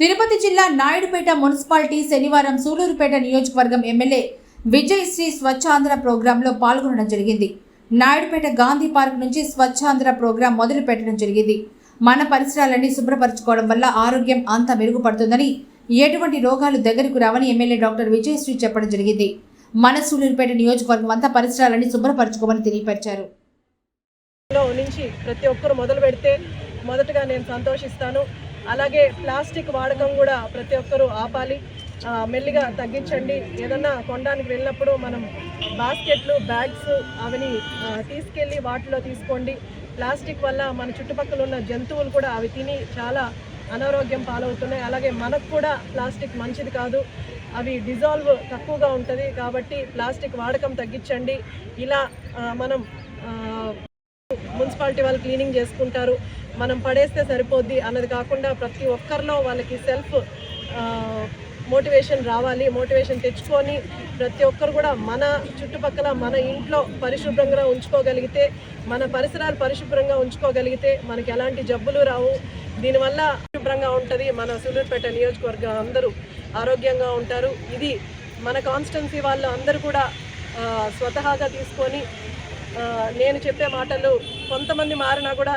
తిరుపతి జిల్లా నాయుడుపేట మున్సిపాలిటీ శనివారం సూలూరుపేట నియోజకవర్గం ఎమ్మెల్యే విజయశ్రీ స్వచ్ఛాంధ్ర ప్రోగ్రాంలో పాల్గొనడం జరిగింది. నాయుడుపేట గాంధీ పార్క్ నుంచి స్వచ్ఛాంధ్ర ప్రోగ్రాం మొదలు పెట్టడం జరిగింది. మన పరిసరాలన్నీ శుభ్రపరచుకోవడం వల్ల ఆరోగ్యం అంత మెరుగుపడుతుందని ఎటువంటి రోగాలు దగ్గరకు రావని ఎమ్మెల్యే డాక్టర్ విజయశ్రీ చెప్పడం జరిగింది. మన సూలూరుపేట నియోజకవర్గం అంతా పరిసరాలన్నీ శుభ్రపరచుకోమని తెలియపరిచారు. నుంచి ప్రతి ఒక్కరు మొదలు పెడితే మొదటగా నేను సంతోషిస్తాను. అలాగే ప్లాస్టిక్ వాడకం కూడా ప్రతి ఒక్కరూ ఆపాలి. మెల్లిగా తగ్గించండి. ఏదన్నా కొనడానికి వెళ్ళినప్పుడు మనం బాస్కెట్లు బ్యాగ్స్ అవని తీసుకెళ్ళి వాటిలో తీసుకోండి. ప్లాస్టిక్ వల్ల మన చుట్టుపక్కల ఉన్న జంతువులు కూడా అవి తిని చాలా అనారోగ్యం పాలవుతున్నాయి. అలాగే మనకు కూడా ప్లాస్టిక్ మంచిది కాదు. అవి డిజాల్వ్ తక్కువగా ఉంటుంది కాబట్టి ప్లాస్టిక్ వాడకం తగ్గించండి. ఇలా మనం మున్సిపాలిటీ వాళ్ళు క్లీనింగ్ చేసుకుంటారు. మనం పడేస్తే సరిపోద్ది అన్నది కాకుండా ప్రతి ఒక్కరిలో వాళ్ళకి సెల్ఫ్ మోటివేషన్ రావాలి. మోటివేషన్ తెచ్చుకొని ప్రతి ఒక్కరు కూడా మన చుట్టుపక్కల మన ఇంట్లో పరిశుభ్రంగా ఉంచుకోగలిగితే మన పరిసరాలు పరిశుభ్రంగా ఉంచుకోగలిగితే మనకి ఎలాంటి జబ్బులు రావు. దీనివల్ల శుభ్రంగా ఉంటుంది మన సూలూరుపేట నియోజకవర్గం అందరూ ఆరోగ్యంగా ఉంటారు. ఇది మన కాన్స్టెన్సీ వాళ్ళు అందరూ కూడా స్వతహాగా తీసుకొని నేను చెప్పే మాటలు కొంతమంది మారినా కూడా